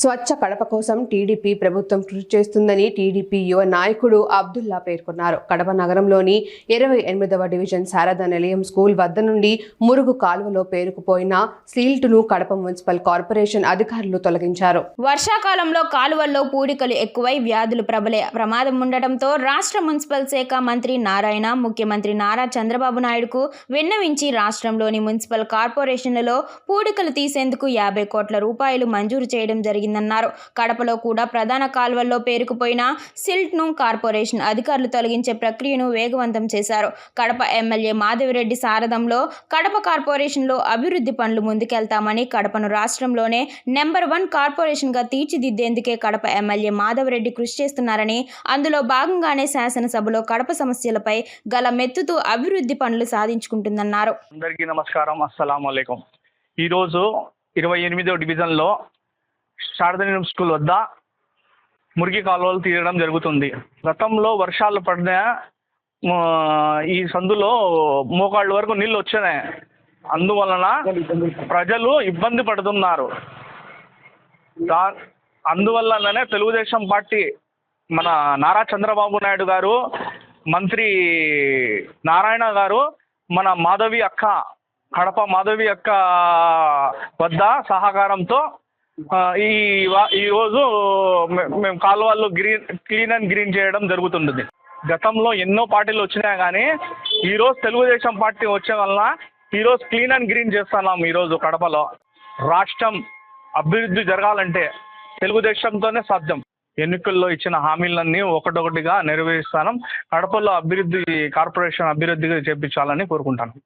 స్వచ్ఛ కడప కోసం టీడీపీ ప్రభుత్వం కృషి చేస్తుందని టీడీపీ యువ నాయకుడు అబ్దుల్లా పేర్కొన్నారు. కడప నగరంలోని ఇరవై ఎనిమిదవ డివిజన్ శారదా నిలయం స్కూల్ వద్ద నుండి మురుగు కాలువలో పేరుకుపోయిన సీల్టును కడప మున్సిపల్ కార్పొరేషన్ అధికారులు తొలగించారు. వర్షాకాలంలో కాలువల్లో పూడికలు ఎక్కువై వ్యాధులు ప్రబలే ప్రమాదం ఉండటంతో రాష్ట్ర మున్సిపల్ శాఖ మంత్రి నారాయణ ముఖ్యమంత్రి నారా చంద్రబాబు నాయుడుకు విన్నవించి రాష్ట్రంలోని మున్సిపల్ కార్పొరేషన్లలో పూడికలు తీసేందుకు యాభై కోట్ల రూపాయలు మంజూరు చేయడం జరిగిందన్నారు. కడపలో కూడా ప్రధాన కాల్వల్లో పేరుకుపోయిన సిల్ట్ను కార్పొరేషన్ అధికారులు తొలగించే ప్రక్రియను వేగవంతం చేశారు. కడప ఎమ్మెల్యే మాధవిరెడ్డి సారథంలో కడప కార్పొరేషన్లో అభివృద్ధి పనులు ముందుకెళ్తామని కడపను రాష్ట్రంలోనే నెంబర్ వన్ కార్పొరేషన్గా తీర్చిదిద్దేందుకే కడప ఎమ్మెల్యే మాధవరెడ్డి కృషి చేస్తున్నారని అందులో భాగంగానే శాసనసభలో కడప సమస్యలపై గల మెత్తుతూ అభివృద్ధి పనులు సాధించుకుంటుందన్నారు. అందరికీ నమస్కారం. అస్సలం ఈరోజు ఇరవై ఎనిమిదో డివిజన్లో శారదనిలం స్కూల్ వద్ద మురికి కాలువలు తీయడం జరుగుతుంది. గతంలో వర్షాలు పడిన ఈ సందులో మోకాళ్ళ వరకు నీళ్ళు వచ్చినాయి అందువలన ప్రజలు ఇబ్బంది పడుతున్నారు. దా అందువల్లనే తెలుగుదేశం పార్టీ మన నారా చంద్రబాబు నాయుడు గారు మంత్రి నారాయణ గారు మన మాధవి అక్క కడప మాధవి అక్క వద్ద సహకారంతో ఈ వా- ఈ రోజు మేము కాలువలు గ్రీన్ క్లీన్ అండ్ గ్రీన్ చేయడం జరుగుతుంది గతంలో ఎన్నో పార్టీలు వచ్చినాయి కానీ ఈరోజు తెలుగుదేశం పార్టీ వచ్చే వలన ఈరోజు క్లీన్ అండ్ గ్రీన్ చేస్తున్నాం ఈరోజు కడపలో. రాష్ట్రం అభివృద్ధి జరగాలంటే తెలుగుదేశంతోనే సాధ్యం. ఎన్నికల్లో ఇచ్చిన హామీలన్నీ ఒకటొకటిగా నెరవేరుస్తాను. కడపలో అభివృద్ధి కార్పొరేషన్ అభివృద్ధిగా చేపించాలని కోరుకుంటాను.